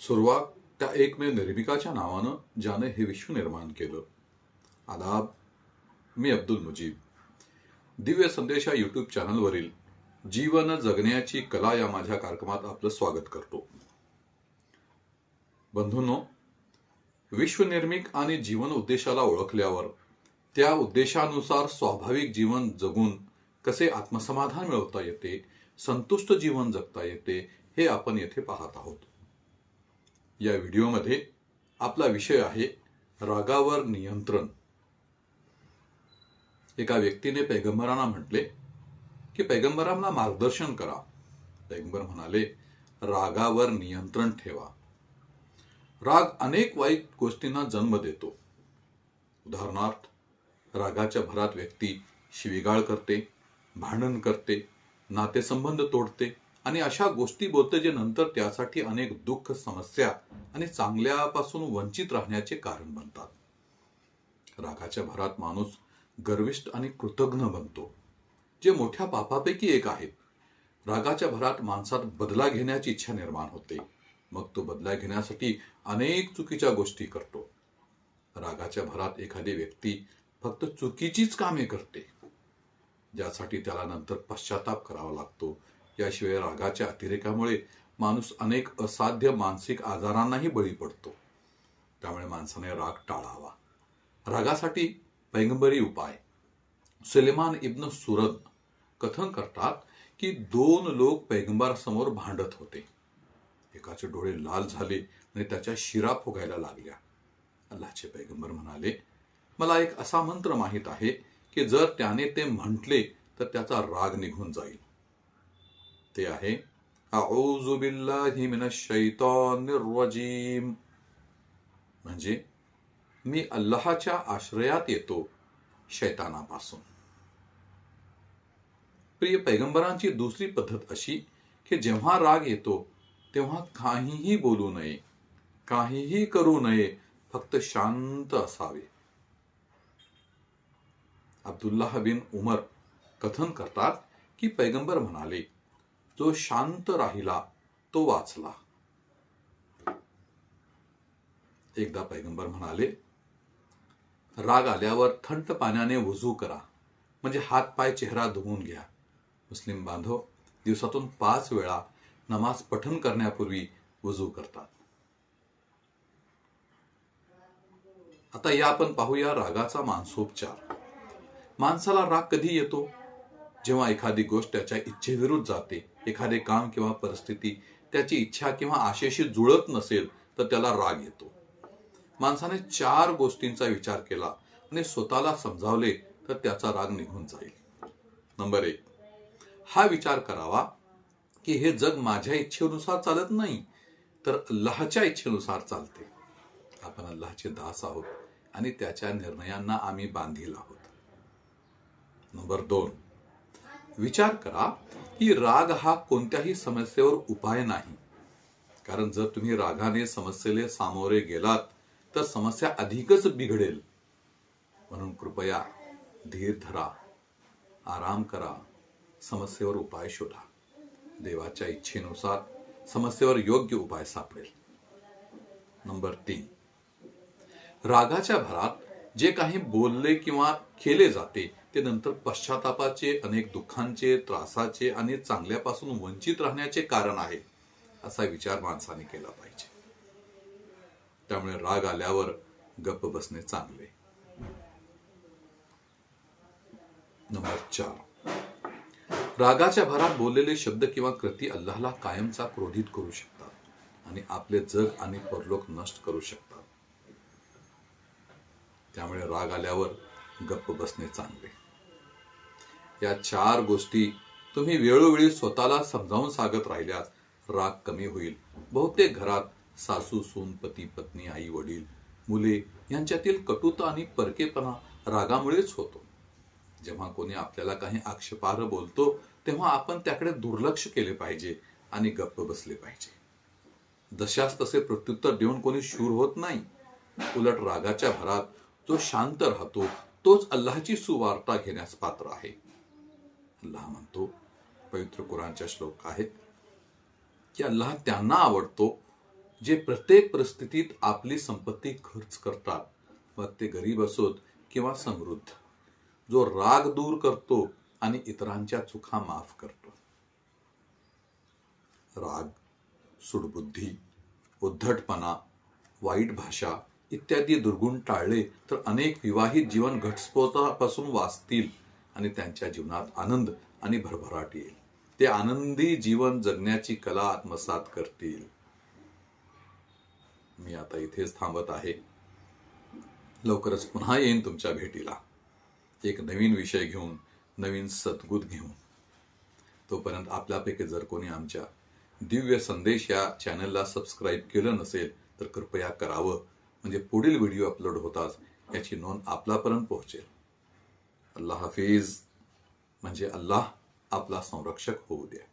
सुरुवात त्या एकमेव निर्मिकाच्या नावानं ज्याने हे विश्व निर्माण केलं. आदाब मी अब्दुल मुजीब. दिव्य संदेश या युट्यूब चॅनलवरील जीवन जगण्याची कला या माझ्या कार्यक्रमात आपलं स्वागत करतो. बंधूंनो विश्वनिर्मिक आणि जीवन उद्देशाला ओळखल्यावर त्या उद्देशानुसार स्वाभाविक जीवन जगून कसे आत्मसमाधान मिळवता येते संतुष्ट जीवन जगता येते हे आपण येथे पाहत आहोत. या व्हिडिओमध्ये आपला विषय आहे रागावर नियंत्रण. एका व्यक्तीने पैगंबरांना म्हटले की पैगंबरांना मार्गदर्शन करा. पैगंबर म्हणाले रागावर नियंत्रण ठेवा. राग अनेक वाईट गोष्टींना जन्म देतो. उदाहरणार्थ रागाच्या भरात व्यक्ती शिवीगाळ करते भांडण करते नातेसंबंध तोडते आणि अशा गोष्टी बोलते जे नंतर त्यासाठी अनेक दुःख समस्या आणि चांगल्यापासून वंचित राहण्याचे कारण बनतात. रागाच्या भरात माणूस गर्विष्ठ आणि कृतज्ञ बनतो जे मोठ्या पापापैकी एक आहे. रागाच्या भरात माणसात बदला घेण्याची इच्छा निर्माण होते. मग तो बदला घेण्यासाठी अनेक चुकीच्या गोष्टी करतो. रागाच्या भरात एखादी व्यक्ती फक्त चुकीचीच कामे करते ज्यासाठी त्याला नंतर पश्चाताप करावा लागतो याशिवाय रागाच्या अतिरेकामुळे माणूस अनेक असाध्य मानसिक आजारांनाही बळी पडतो. त्यामुळे माणसाने राग टाळावा. रागासाठी पैगंबरी उपाय. सुलेमान इब्न सुरद कथन करतात की दोन लोक पैगंबरासमोर भांडत होते. एकाचे डोळे लाल झाले आणि त्याच्या शिरा फुगायला लागल्या. अल्लाचे पैगंबर म्हणाले मला एक असा मंत्र माहीत आहे की जर त्याने ते म्हटले तर त्याचा राग निघून जाईल. ते आहे. रजीम. म्हणजे मी अल्लाहच्या आश्रयात येतो शैतानापासून. प्रिय पैगंबरांची दुसरी पद्धत अशी की जेव्हा राग येतो तेव्हा काहीही बोलू नये काहीही करू नये फक्त शांत असावे. अब्दुल्लाह बिन उमर कथन करतात की पैगंबर म्हणाले जो शांत राहिला तो वाचला. एकदा पैगंबर म्हणाले राग आल्यावर थंड पाण्याने वजू करा म्हणजे हात पाय चेहरा धुवून घ्या. मुस्लिम बांधव दिवसातून पाच वेळा नमाज पठन करण्यापूर्वी वजू करतात. आता या आपण पाहूया रागाचा मानसोपचार. माणसाला राग कधी येतो? जेव्हा एखादी गोष्ट त्याच्या इच्छेविरुद्ध जाते एखादे काम किंवा परिस्थिती त्याची इच्छा किंवा आशेशी जुळत नसेल तर त्याला राग येतो. माणसाने चार गोष्टींचा विचार केला आणि स्वतःला समजावले तर त्याचा राग निघून जाईल. नंबर एक हा विचार करावा की हे जग माझ्या इच्छेनुसार चालत नाही तर अल्लाहच्या इच्छेनुसार चालते. आपण अल्लाहचे दास आहोत आणि त्याच्या निर्णयांना आम्ही बांधील आहोत. नंबर दोन विचार करा की राग हा कोणत्याही समस्येवर उपाय नाही. कारण जर तुम्ही रागाने समस्येला सामोरे गेलात तर समस्या अधिकच बिघडेल. म्हणून कृपया धीर धरा आराम करा समस्येवर उपाय शोधा. देवाच्या इच्छेनुसार समस्येवर योग्य उपाय सापडेल. नंबर तीन. रागाच्या भरात जे काही बोलले किंवा केले जाते ते नंतर पश्चातापाचे अनेक दुःखांचे त्रासाचे आणि चांगल्यापासून वंचित राहण्याचे कारण आहे असा विचार माणसाने केला पाहिजे. त्यामुळे राग आल्यावर गप्प बसणे चांगले. नंबर चार. रागाच्या भरात बोललेले शब्द किंवा कृती अल्लाहला कायमचा क्रोधित करू शकतात आणि आपले जग आणि परलोक नष्ट करू शकतात. त्यामुळे राग आल्यावर गप्प बसणे चांगले. या चार गोष्टी तुम्ही वेळोवेळी स्वतःला समजावून सांगत राहिल्यास राग कमी होईल. बहुतेक घरात सासू सून पती पत्नी आई वडील मुले यांच्यातील कटुता आणि परकेपणा रागामुळेच होतो. जेव्हा कोणी आपल्याला काही आक्षेपार्ह बोलतो तेव्हा आपण त्याकडे दुर्लक्ष केले पाहिजे आणि गप्प बसले पाहिजे. जशास तसे प्रत्युत्तर देऊन कोणी शूर होत नाही. उलट रागाच्या भरात जो शांत राहतो तोच अल्लाहची सुवार्ता घेण्यास पात्र आहे. अल्लाह म्हणतो पवित्र कुराणच्या श्लोक आहेत की अल्लाह त्यांना आवडतो जे प्रत्येक परिस्थितीत आपली संपत्ती खर्च करतात मग ते गरीब असोत किंवा समृद्ध. जो राग दूर करतो आणि इतरांच्या चुका माफ करतो. राग सुडबुद्धी उद्धटपणा वाईट भाषा इत्यादी दुर्गुण टाळले तर अनेक विवाहित जीवन घटस्फोटापासून वाचतील आणि त्यांच्या जीवनात आनंद आणि भरभराट येईल. ते आनंदी जीवन जगण्याची कला आत्मसात करतील. मी आता इथेच थांबत आहे. लवकरच पुन्हा येईन तुमच्या भेटीला. एक नवीन विषय घेऊन नवीन सद्गुत घेऊन. तोपर्यंत आपल्यापैकी जर कोणी आमच्या दिव्य संदेश या चॅनलला सबस्क्राईब केलं नसेल तर कृपया करावं. म्हणजे पुढील व्हिडिओ अपलोड होताच याची नोंद आपल्यापर्यंत पोहोचेल. अल्लाह हाफिज. म्हणजे अल्लाह आपला संरक्षक होऊ द्या.